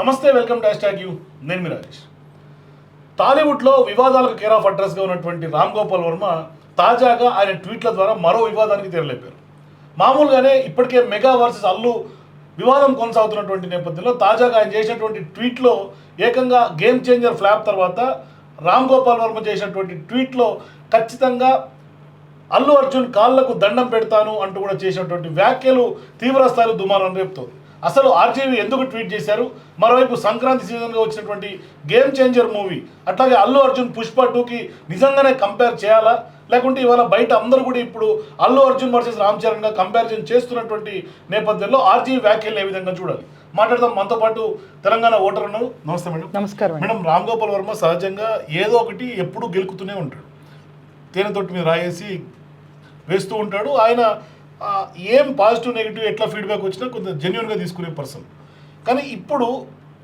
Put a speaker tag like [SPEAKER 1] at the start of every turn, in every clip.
[SPEAKER 1] నమస్తే welcome to hash you. నేను మీ రాజేష్. టాలీవుడ్లో వివాదాలకు కేర్ ఆఫ్ అడ్రస్గా ఉన్నటువంటి రామ్ గోపాల్ వర్మ తాజాగా ఆయన ట్వీట్ల ద్వారా మరో వివాదానికి తెరలేపారు. మామూలుగానే ఇప్పటికే మెగా వర్సెస్ అల్లు వివాదం కొనసాగుతున్నటువంటి నేపథ్యంలో తాజాగా ఆయన చేసినటువంటి ట్వీట్లో ఏకంగా గేమ్ చేంజర్ ఫ్లాప్ తర్వాత రామ్ గోపాల్ వర్మ చేసినటువంటి ట్వీట్లో ఖచ్చితంగా అల్లు అర్జున్ కాళ్ళకు దండం పెడతాను అంటూ కూడా చేసినటువంటి వ్యాఖ్యలు తీవ్ర స్థాయిలో దుమారం రేపుతోంది. అసలు ఆర్జీవి ఎందుకు ట్వీట్ చేశారు? మరోవైపు సంక్రాంతి సీజన్గా వచ్చినటువంటి గేమ్ చేంజర్ మూవీ అట్లాగే అల్లు అర్జున్ పుష్ప టూకి నిజంగానే కంపేర్ చేయాలా? లేకుంటే ఇవాళ బయట అందరూ కూడా ఇప్పుడు అల్లు అర్జున్ వర్సెస్ రామ్ చరణ్గా కంపారిజన్ చేస్తున్నటువంటి నేపథ్యంలో ఆర్జీవి వ్యాఖ్యలు ఏ విధంగా చూడాలి? మాట్లాడదాం మనతో పాటు తెలంగాణ ఓటర్ ఉన్నారు నమస్తే మేడం.
[SPEAKER 2] నమస్కారం.
[SPEAKER 1] మేడం రామ్ గోపాల్ వర్మ సహజంగా ఏదో ఒకటి ఎప్పుడూ గెలుకుతూనే ఉంటాడు. తేనె తొట్టి మీద రాయేసి వేస్తూ ఉంటాడు. ఆయన ఏం పాజిటివ్ నెగిటివ్ ఎట్లా ఫీడ్బ్యాక్ వచ్చినా కొంచెం జెన్యున్గా తీసుకునే పర్సన్ కానీ ఇప్పుడు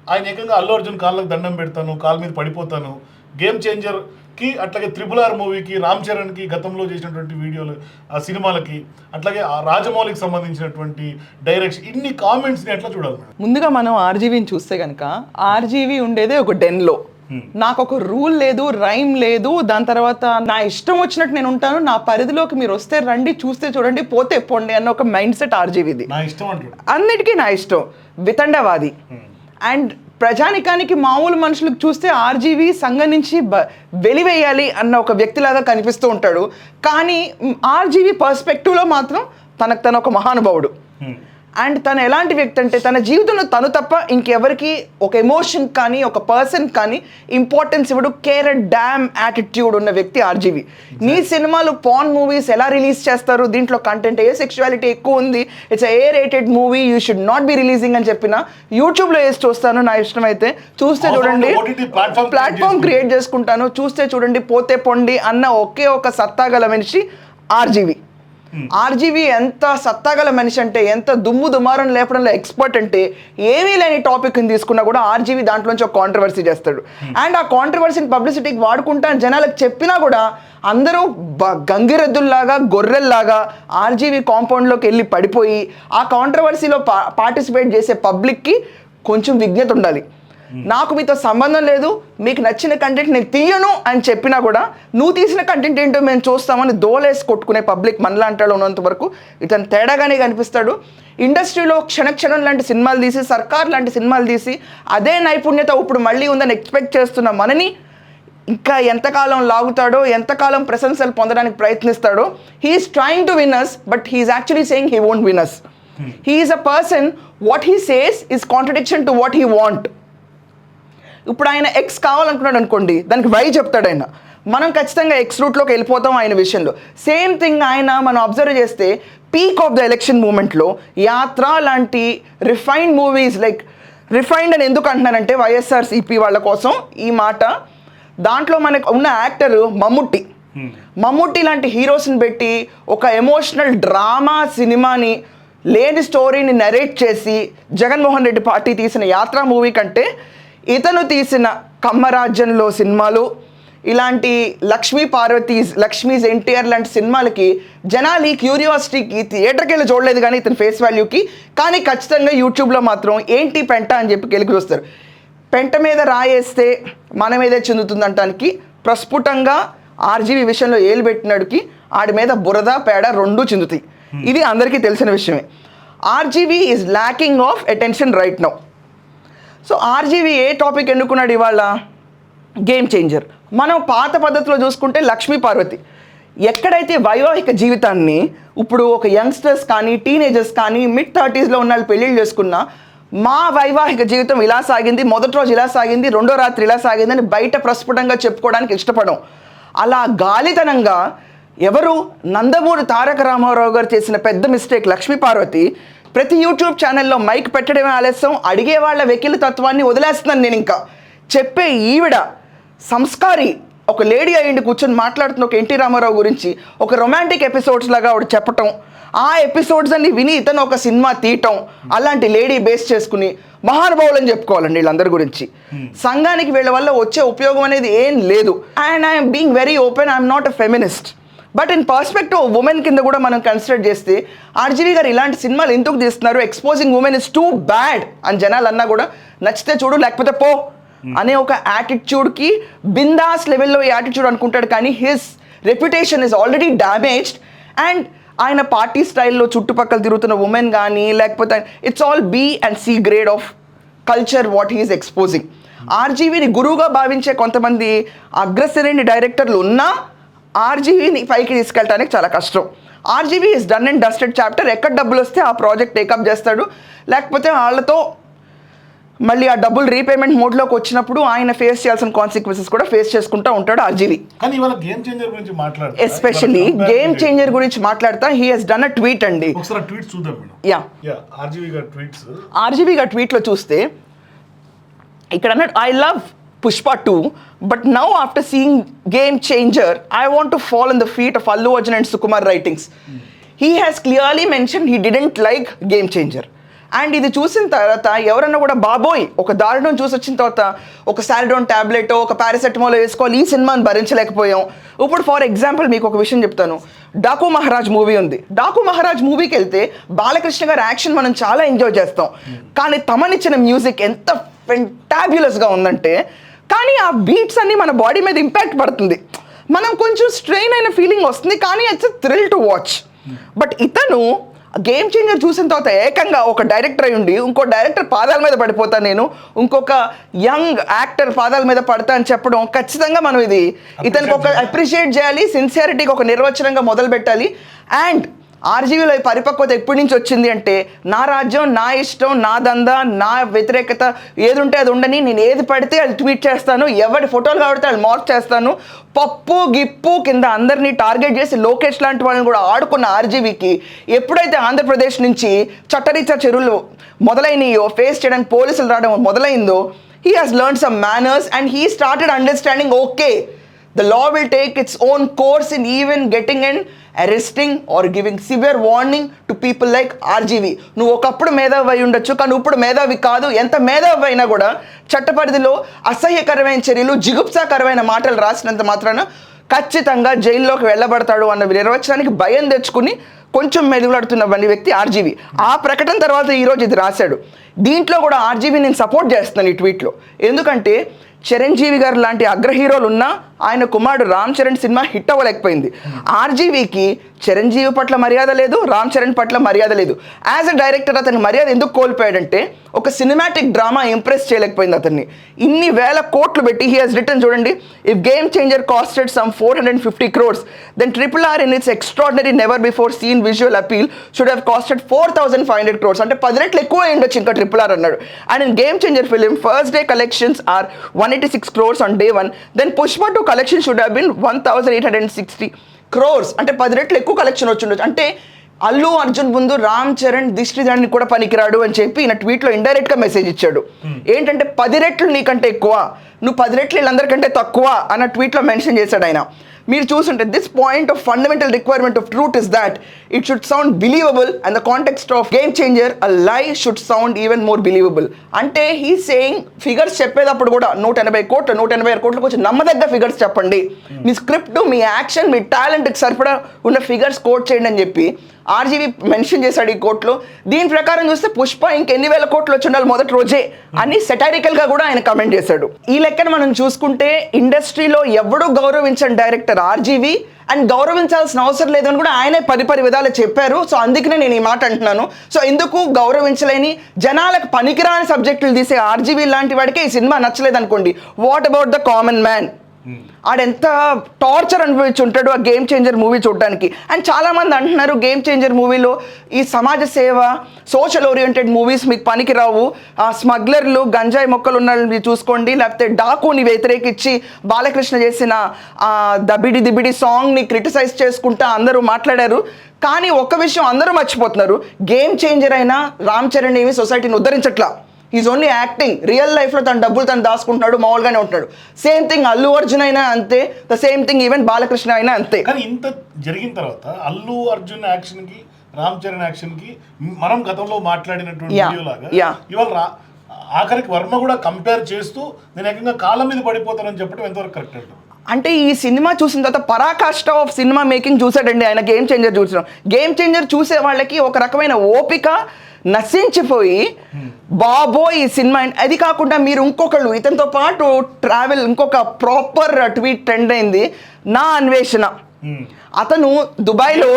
[SPEAKER 1] ఆయన ఏకంగా అల్లు అర్జున్ కాళ్ళకు దండం పెడతాను కాళ్ళ మీద పడిపోతాను. గేమ్ చేంజర్కి అట్లాగే త్రిపుల్ ఆర్ మూవీకి రామ్ చరణ్కి గతంలో చేసినటువంటి వీడియోలు ఆ సినిమాలకి అట్లాగే ఆ రాజమౌళికి సంబంధించినటువంటి డైరెక్షన్ ఇన్ని కామెంట్స్ని ఎట్లా చూడాలి
[SPEAKER 2] ముందుగా మనం ఆర్జీవీని చూస్తే కనుక ఆర్జీవీ ఉండేదే ఒక డెన్లో నాకు ఒక రూల్ లేదు రైమ్ లేదు దాని తర్వాత నా ఇష్టం వచ్చినట్టు నేను ఉంటాను నా పరిధిలోకి మీరు వస్తే రండి చూస్తే చూడండి పోతే పోండి అన్న ఒక మైండ్ సెట్ ఆర్జీవీది అన్నిటికీ నా ఇష్టం వితండవాది. అండ్ ప్రజానికానికి మామూలు మనుషులకు చూస్తే ఆర్జీవీ సంఘం నుంచి బ వెలివేయాలి అన్న ఒక వ్యక్తిలాగా కనిపిస్తూ ఉంటాడు. కానీ ఆర్జీవీ పర్స్పెక్టివ్లో మాత్రం తనకు తన ఒక మహానుభావుడు.
[SPEAKER 1] Hmm.
[SPEAKER 2] అండ్ తను ఎలాంటి వ్యక్తి అంటే తన జీవితంలో తను తప్ప ఇంకెవరికి ఒక ఎమోషన్ కానీ ఒక పర్సన్ కానీ ఇంపార్టెన్స్ ఇవ్వడు. కేర్ డ్యామ్ యాటిట్యూడ్ ఉన్న వ్యక్తి ఆర్జీవి నీ సినిమాలు పాన్ మూవీస్ ఎలా రిలీజ్ చేస్తారు? దీంట్లో కంటెంట్ ఏ సెక్షువాలిటీ ఎక్కువ ఉంది. It's A rated movie you should not be releasing అని చెప్పిన యూట్యూబ్లో వేసి చూస్తాను నా ఇష్టం అయితే చూస్తే చూడండి ప్లాట్ఫామ్ క్రియేట్ చేసుకుంటాను. చూస్తే చూడండి పోతే పొండి అన్న ఒకే ఒక సత్తాగల మనిషి ఆర్జీవి ఆర్జీవి ఎంత సత్తాగల మనిషి అంటే ఎంత దుమ్ము దుమారం లేపడంలో ఎక్స్పర్ట్ అంటే ఏమీ లేని టాపిక్ని తీసుకున్నా కూడా ఆర్జీవి దాంట్లోంచి ఒక కాంట్రవర్సీ చేస్తాడు. అండ్ ఆ కాంట్రవర్సీని పబ్లిసిటీకి వాడుకుంటా అని జనాలకు చెప్పినా కూడా అందరూ బ గంగిరెద్దుల్లాగా గొర్రెల్లాగా ఆర్జీవి కాంపౌండ్లోకి వెళ్ళి పడిపోయి ఆ కాంట్రవర్సీలో పా పార్టిసిపేట్ చేసే పబ్లిక్కి కొంచెం విజ్ఞత ఉండాలి. నాకు మీతో సంబంధం లేదు మీకు నచ్చిన కంటెంట్ నేను తీయను అని చెప్పినా కూడా నువ్వు తీసిన కంటెంట్ ఏంటో మేము చూస్తామని దోలేసి కొట్టుకునే పబ్లిక్ మనలాంటి ఉన్నంత వరకు ఇతను తేడాగానే కనిపిస్తాడు. ఇండస్ట్రీలో క్షణక్షణం లాంటి సినిమాలు తీసి సర్కార్ లాంటి సినిమాలు తీసి అదే నైపుణ్యత ఇప్పుడు మళ్ళీ ఉందని ఎక్స్పెక్ట్ చేస్తున్న మనని ఇంకా ఎంతకాలం లాగుతాడో ఎంతకాలం ప్రశంసలు పొందడానికి ప్రయత్నిస్తాడో he's trying to winners but he's actually saying he won't winners he's a person what he says is contradiction to what he want ఇప్పుడు ఆయన ఎక్స్ కావాలనుకున్నాడు అనుకోండి దానికి వై చెప్తాడు ఆయన. మనం ఖచ్చితంగా ఎక్స్ రూట్లోకి వెళ్ళిపోతాం ఆయన విషయంలో. సేమ్ థింగ్ ఆయన మనం అబ్జర్వ్ చేస్తే పీక్ ఆఫ్ ద ఎలక్షన్ మూమెంట్లో యాత్ర లాంటి రిఫైన్డ్ మూవీస్ లైక్ రిఫైన్డ్ అని ఎందుకు అంటున్నానంటే వైఎస్ఆర్సీపీ వాళ్ళ కోసం ఈ మాట. దాంట్లో మనకు ఉన్న యాక్టర్ మమ్ముట్టి. మమ్ముట్టి లాంటి హీరోస్ని పెట్టి ఒక ఎమోషనల్ డ్రామా సినిమాని లేని స్టోరీని నరేట్ చేసి జగన్మోహన్ రెడ్డి పార్టీ తీసిన యాత్ర మూవీ కంటే ఇతను తీసిన కమ్మరాజ్యంలో సినిమాలు ఇలాంటి లక్ష్మీ పార్వతీస్ లక్ష్మీస్ ఎన్టీఆర్ లాంటి సినిమాలకి జనాలు ఈ క్యూరియాసిటీకి థియేటర్కి వెళ్ళి చూడలేదు కానీ ఇతని ఫేస్ వాల్యూకి. కానీ ఖచ్చితంగా యూట్యూబ్లో మాత్రం ఏంటి పెంట అని చెప్పి కెలికి చూస్తారు పెంట మీద రాయేస్తే మన మీదే చెందుతుందంటానికి ప్రస్ఫుటంగా ఆర్జీవి విషయంలో ఏలు పెట్టినాడుకి ఆడి మీద బురద పేడ రెండు చెందుతాయి. ఇది అందరికీ తెలిసిన విషయమే. RGV is lacking of attention right now so RGV A topic ఎన్నుకున్నాడు ఇవాళ? గేమ్ చేంజర్ మనం పాత పద్ధతిలో చూసుకుంటే లక్ష్మీ పార్వతి. ఎక్కడైతే వైవాహిక జీవితాన్ని ఇప్పుడు ఒక యంగ్స్టర్స్ కానీ టీనేజర్స్ కానీ మిడ్ థర్టీస్లో ఉన్న వాళ్ళు పెళ్ళిళ్ళు చేసుకున్నా మా వైవాహిక జీవితం ఇలా సాగింది మొదటి రోజు ఇలా సాగింది రెండో రాత్రి ఇలా సాగింది అని బయట ప్రస్ఫుటంగా చెప్పుకోవడానికి ఇష్టపడం అలా గాలితనంగా ఎవరు? నందమూరి తారక రామారావు గారు చేసిన పెద్ద మిస్టేక్ లక్ష్మీ పార్వతి ప్రతి యూట్యూబ్ ఛానల్లో మైక్ పెట్టడమే ఆలస్యం. అడిగే వాళ్ళ వెకిలి తత్వాన్ని వదిలేస్తున్నాను నేను ఇంకా. చెప్పే ఈవిడ సంస్కారి ఒక లేడీ అయ్యండి కూర్చొని మాట్లాడుతున్న ఒక ఎన్టీ రామారావు గురించి ఒక రొమాంటిక్ ఎపిసోడ్స్ లాగా ఆవిడ చెప్పటం. ఆ ఎపిసోడ్స్ అన్ని విని ఇతను ఒక సినిమా తీయటం. అలాంటి లేడీ బేస్ చేసుకుని మహానుభావులని చెప్పుకోవాలండి వీళ్ళందరి గురించి. సంఘానికి వీళ్ళ వల్ల వచ్చే ఉపయోగం అనేది ఏం లేదు. And I'm being very open I'm not a feminist but in perspective women కింద కూడా మనం కన్సిడర్ చేస్తే ఆర్జీవి గారు ఇలాంటి సినిమాలు ఎందుకు తీస్తున్నారు? Exposing women is too bad అని జనాలు అన్నా కూడా నచ్చితే చూడు లేకపోతే పో అనే ఒక యాటిట్యూడ్కి బిందాస్ లెవెల్లో ఈ యాటిట్యూడ్ అనుకుంటాడు. కానీ his reputation is already damaged and ఆయన పార్టీ స్టైల్లో చుట్టుపక్కల తిరుగుతున్న ఉమెన్ కానీ లేకపోతే it's all B and C grade of culture what he's exposing ఆర్జీవీని గురువుగా భావించే కొంతమంది అగ్రశ్రేణి డైరెక్టర్లు ఉన్నా ఆర్జీవీని పైకి తీసుకెళ్ళడానికి చాలా కష్టం. RGV is done and dusted chapter ఎక్కడ డబ్బులు వస్తే ఆ ప్రాజెక్ట్ టేకప్ చేస్తాడు. లేకపోతే వాళ్ళతో మళ్ళీ ఆ డబ్బులు రీపేమెంట్ మోడ్లోకి వచ్చినప్పుడు ఆయన ఫేస్ చేయాల్సిన కాన్సిక్వెన్సెస్ కూడా ఫేస్ చేసుకుంటూ ఉంటాడు ఆర్జీవీ.
[SPEAKER 1] కానీ ఇవాళ గేమ్ చేంజర్ గురించి మాట్లాడుతా
[SPEAKER 2] ఎస్పెషల్లీ గేమ్ చేంజర్ గురించి మాట్లాడతా. He has done a tweet అండి. యా
[SPEAKER 1] ఆర్జీవి గారి
[SPEAKER 2] ఆర్జీబీ ట్వీట్లో చూస్తే ఇక్కడ I love Pushpa two but now after seeing game changer I want to fall in the feet of Allu Arjun and Sukumar writings he has clearly mention he didn't like game changer and ఇది చూసిన తర్వాత ఎవరన్నా కూడా బాబోయ్ ఒక దారుణం చూసి వచ్చిన తర్వాత ఒక సారిడోన్ టాబ్లెట్ ఒక పారాసెటమాల్ వేసుకోవాలి ఈ సినిమాను భరించలేకపోయాం. ఇప్పుడు ఫర్ ఎగ్జాంపుల్ మీకు ఒక విషయం చెప్తాను. డాకు మహారాజ్ మూవీ ఉంది. డాకు మహారాజ్ మూవీకి వెళ్తే బాలకృష్ణ గారి యాక్షన్ మనం చాలా ఎంజాయ్ చేస్తాం. కానీ తమనిచ్చిన మ్యూజిక్ ఎంత ఫెంటాబ్యులస్గా ఉందంటే కానీ ఆ బీట్స్ అన్ని మన బాడీ మీద ఇంపాక్ట్ పడుతుంది. మనం కొంచెం స్ట్రెయిన్ అయిన ఫీలింగ్ వస్తుంది కానీ it's thrill to watch but ఇతను గేమ్ చేంజర్ చూసిన తర్వాత ఏకంగా ఒక డైరెక్టర్ అయి ఉండి ఇంకో డైరెక్టర్ పాదాల మీద పడిపోతా నేను ఇంకొక యంగ్ యాక్టర్ పాదాల మీద పడతా అని చెప్పడం ఖచ్చితంగా మనం ఇది ఇతనికి ఒక అప్రిషియేట్ చేయాలి సిన్సియారిటీకి ఒక నిర్వచనంగా మొదలు పెట్టాలి అండ్ ఆర్జీవీలో పరిపక్వత ఎప్పటి నుంచి వచ్చింది అంటే నా రాజ్యం నా ఇష్టం నా దందా నా వ్యతిరేకత ఏది ఉంటే అది ఉండని నేను ఏది పడితే అది ట్వీట్ చేస్తాను ఎవరి ఫోటోలు కాబట్టి వాళ్ళు మార్క్ చేస్తాను. పప్పు గిప్పు కింద అందరినీ టార్గెట్ చేసి లోకేష్ లాంటి వాళ్ళని కూడా ఆడుకున్న ఆర్జీవీకి ఎప్పుడైతే ఆంధ్రప్రదేశ్ నుంచి చట్టరీత్యా చెరువులు మొదలైనయో ఫేస్ చేయడానికి పోలీసులు రావడం మొదలైందో he has learn some manners and he started understanding okay the law will take its own course in even getting and arresting or giving severe warning to people like RGV నువ్వు ఒకప్పుడు మేధావి అయి ఉండొచ్చు కానీ ఇప్పుడు మేధావి కాదు. ఎంత మేధావి అయినా కూడా చట్టపరిధిలో అసహ్యకరమైన చర్యలు జిగుప్సాకరమైన మాటలు రాసినంత మాత్రాన ఖచ్చితంగా జైల్లోకి వెళ్ళబడతాడు అన్న నిర్వచనానికి భయం తెచ్చుకుని కొంచెం మెరుగులాడుతున్న వని వ్యక్తి ఆర్జీవి ఆ ప్రకటన తర్వాత ఈరోజు ఇది రాశాడు. దీంట్లో కూడా ఆర్జీవి నేను సపోర్ట్ చేస్తున్నాను ఈ ట్వీట్లో ఎందుకంటే చిరంజీవి గారు లాంటి అగ్ర హీరోలు ఉన్నా ఆయన కుమారుడు రామ్ చరణ్ సినిమా హిట్ అవ్వలేకపోయింది. ఆర్జీవికి చిరంజీవి పట్ల మర్యాద లేదు రామ్ చరణ్ పట్ల మర్యాద లేదు. యాజ్ అ డైరెక్టర్ అతని మర్యాద ఎందుకు కోల్పోయాడంటే ఒక సినిమాటిక్ డ్రామా ఇంప్రెస్ చేయలేకపోయింది అతన్ని. ఇన్ని వేల కోట్లు పెట్టి హీ హాజ్ రిటర్న్ చూడండి if game changer costed some four hundred fifty crores then triple R in it's extraordinary never before seen visual appeal should have costed four thousand five hundred crores అంటే పది రెట్లు ఎక్కువ అయి ఉండొచ్చు ఇంకా triple R అన్నాడు. And in game changer film first day collections are one six crores on day one then Pushpa two collection should have been one thousand eight hundred sixty crores అంటే పది రెట్లు ఎక్కువ కలెక్షన్ వచ్చి ఉండొచ్చు అంటే అల్లు అర్జున్ ముందు రామ్ చరణ్ దిష్టి దాన్ని కూడా పనికిరాడు అని చెప్పి ఈయన ట్వీట్లో ఇండైరెక్ట్గా మెసేజ్ ఇచ్చాడు. ఏంటంటే పది రెట్లు నీకంటే ఎక్కువ నువ్వు పది రెట్లు వీళ్ళందరికంటే తక్కువ అన్న ట్వీట్లో మెన్షన్ చేశాడు ఆయన. మీరు చూసుంటే this point of fundamental requirement of truth is that it should sound believable and the context of game changer a lie should sound even more believable అంటే హీ సేయింగ్ ఫిగర్స్ చెప్పేటప్పుడు కూడా నూట ఎనభై కోట్లు నూట ఎనభై ఆరు కోట్లకు వచ్చి నమ్మదగ్గ ఫిగర్స్ చెప్పండి. మీ స్క్రిప్ట్ మీ యాక్షన్ మీ టాలెంట్కి సరిపడా ఉన్న ఫిగర్స్ కోట్ చేయండి అని చెప్పి ఆర్జీవి మెన్షన్ చేశాడు ఈ కోర్టులో. దీని ప్రకారం చూస్తే పుష్ప ఇంకెన్ని వేల కోట్లు వచ్చి ఉండాలి మొదటి రోజే అని సెటారికల్గా కూడా ఆయన కమెంట్ చేశాడు. ఈ లెక్కన మనం చూసుకుంటే ఇండస్ట్రీలో ఎవడూ గౌరవించని డైరెక్టర్ ఆర్జీవి అండ్ గౌరవించాల్సిన అవసరం లేదని కూడా ఆయనే పది పది విధాలు చెప్పారు. సో అందుకనే నేను ఈ మాట అంటున్నాను. సో ఎందుకు గౌరవించలేని జనాలకు పనికిరాని సబ్జెక్టులు తీసే ఆర్జీవీ లాంటి వాడికి ఈ సినిమా నచ్చలేదు అనుకోండి what about the common man ఆడెంత torture అనుభవించి ఉంటాడు ఆ గేమ్ చేంజర్ మూవీ చూడడానికి. అండ్ చాలామంది అంటున్నారు గేమ్ చేంజర్ మూవీలో ఈ సమాజ సేవ సోషల్ ఓరియంటెడ్ మూవీస్ మీకు పనికిరావు. ఆ స్మగ్లర్లు గంజాయి మొక్కలు ఉన్న చూసుకోండి లేకపోతే డాకుని వ్యతిరేకించి బాలకృష్ణ చేసిన ఆ దబిడి దిబిడి సాంగ్ని క్రిటిసైజ్ చేసుకుంటా అందరూ మాట్లాడారు. కానీ ఒక్క విషయం అందరూ మర్చిపోతున్నారు. గేమ్ చేంజర్ అయినా రామ్ చరణ్ ఏమి సొసైటీని ఉద్ధరించట్లా. ఈజ్ ఓన్లీ యాక్టింగ్ రియల్ లైఫ్లో తన డబ్బులు తను దాచుకుంటున్నాడు మామూలుగానే ఉంటున్నాడు. సేమ్ థింగ్ అల్లు అర్జున్ అయినా అంతే. The same thing even Balakrishna అయినా అంతే.
[SPEAKER 1] కానీ ఇంత జరిగిన తర్వాత అల్లు అర్జున్ యాక్షన్కి రామ్ చరణ్ యాక్షన్కి మనం గతంలో మాట్లాడినటువంటి లాగా. ఇవాళ ఆఖరికి వర్మ కూడా కంపేర్ చేస్తూ నేను ఏకంగా కాళ్ళ మీద పడిపోతానని చెప్పడం ఎంతవరకు కరెక్ట్ అంటారు
[SPEAKER 2] అంటే ఈ సినిమా చూసిన తర్వాత పరాకాష్ట ఆఫ్ సినిమా మేకింగ్ చూసాడండి ఆయన గేమ్ చేంజర్ చూసిన. గేమ్ చేంజర్ చూసే వాళ్ళకి ఒక రకమైన ఓపిక నశించిపోయి బాబో ఈ సినిమా అది కాకుండా మీరు ఇంకొకళ్ళు ఇతనితో పాటు ట్రావెల్ ఇంకొక ప్రాపర్ ట్వీట్ ట్రెండ్ అయింది. నా అన్వేషణ. అతను దుబాయ్లో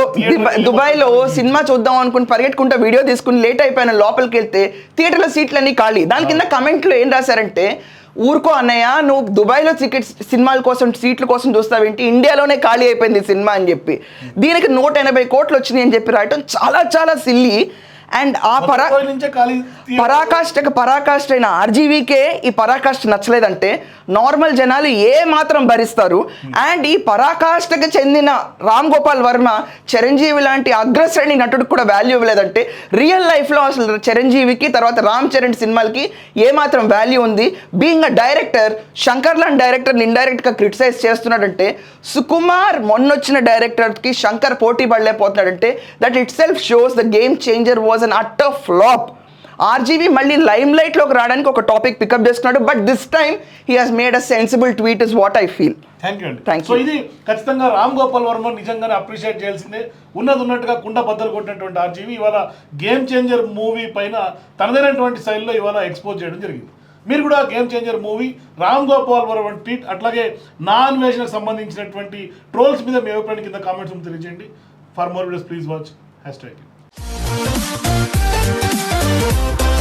[SPEAKER 2] దుబాయ్లో సినిమా చూద్దాం అనుకుని పరిగెట్టుకుంటూ వీడియో తీసుకుని లేట్ అయిపోయిన లోపలికి వెళ్తే థియేటర్లో సీట్లన్నీ ఖాళీ. దాని కింద కమెంట్లు ఏం రాశారంటే ఊరుకో అన్నయ్య నువ్వు దుబాయ్లో టికెట్స్ సినిమాల కోసం సీట్ల కోసం చూస్తావేంటి? ఇండియాలోనే ఖాళీ అయిపోయింది సినిమా అని చెప్పి. దీనికి నూట ఎనభై కోట్లు వచ్చినాయి అని చెప్పి రాయటం చాలా చాలా సిల్లి అండ్ ఆ పరా పరాకాష్ఠకి పరాకాష్ఠ అయిన ఆర్జీవీకే ఈ పరాకాష్ఠ నచ్చలేదంటే నార్మల్ జనాలు ఏ మాత్రం భరిస్తారు. అండ్ ఈ పరాకాష్ఠకి చెందిన రామ్ గోపాల్ వర్మ చిరంజీవి లాంటి అగ్రశ్రేణి నటుడికి కూడా వాల్యూ ఇవ్వలేదంటే రియల్ లైఫ్లో అసలు చిరంజీవికి తర్వాత రామ్ చరణ్ సినిమాలకి ఏ మాత్రం వాల్యూ ఉంది. బీయింగ్ అ డైరెక్టర్ శంకర్ లాంటి డైరెక్టర్ని ఇండైరెక్ట్గా క్రిటిసైజ్ చేస్తున్నాడంటే సుకుమార్ మొన్నొచ్చిన డైరెక్టర్కి శంకర్ పోటీ పడలేకపోతున్నాడంటే that itself shows the game changer was an utter flop RGV మళ్ళీ లైమ్ లైట్లోకి రావడానికి ఒక టాపిక్ పికప్ చేసుకున్నాడు. But this time he has made a sensible tweet is what I feel
[SPEAKER 1] thank you అండి.
[SPEAKER 2] Thank
[SPEAKER 1] so
[SPEAKER 2] you.
[SPEAKER 1] ఇది ఖచ్చితంగా రామ్ గోపాల్ వర్మ నిజంగానే appreciate చేయాల్సిందే. ఉన్నది ఉన్నట్టుగా కుండ బద్దలు కొట్టినటువంటి ఆర్జీవి ఇవాళ గేమ్ చేంజర్ మూవీ పైన తనదైనటువంటి శైలిలో ఇవాళ ఎక్స్పోజ్ చేయడం జరిగింది. మీరు కూడా game changer movie Ram Gopal Varma tweet అట్లాగే నా అన్వేషణకు సంబంధించినటువంటి ట్రోల్స్ మీద మీ అభిప్రాయం కింద కామెంట్స్ తెలియజేయండి. For more videos please watch hashtag やった!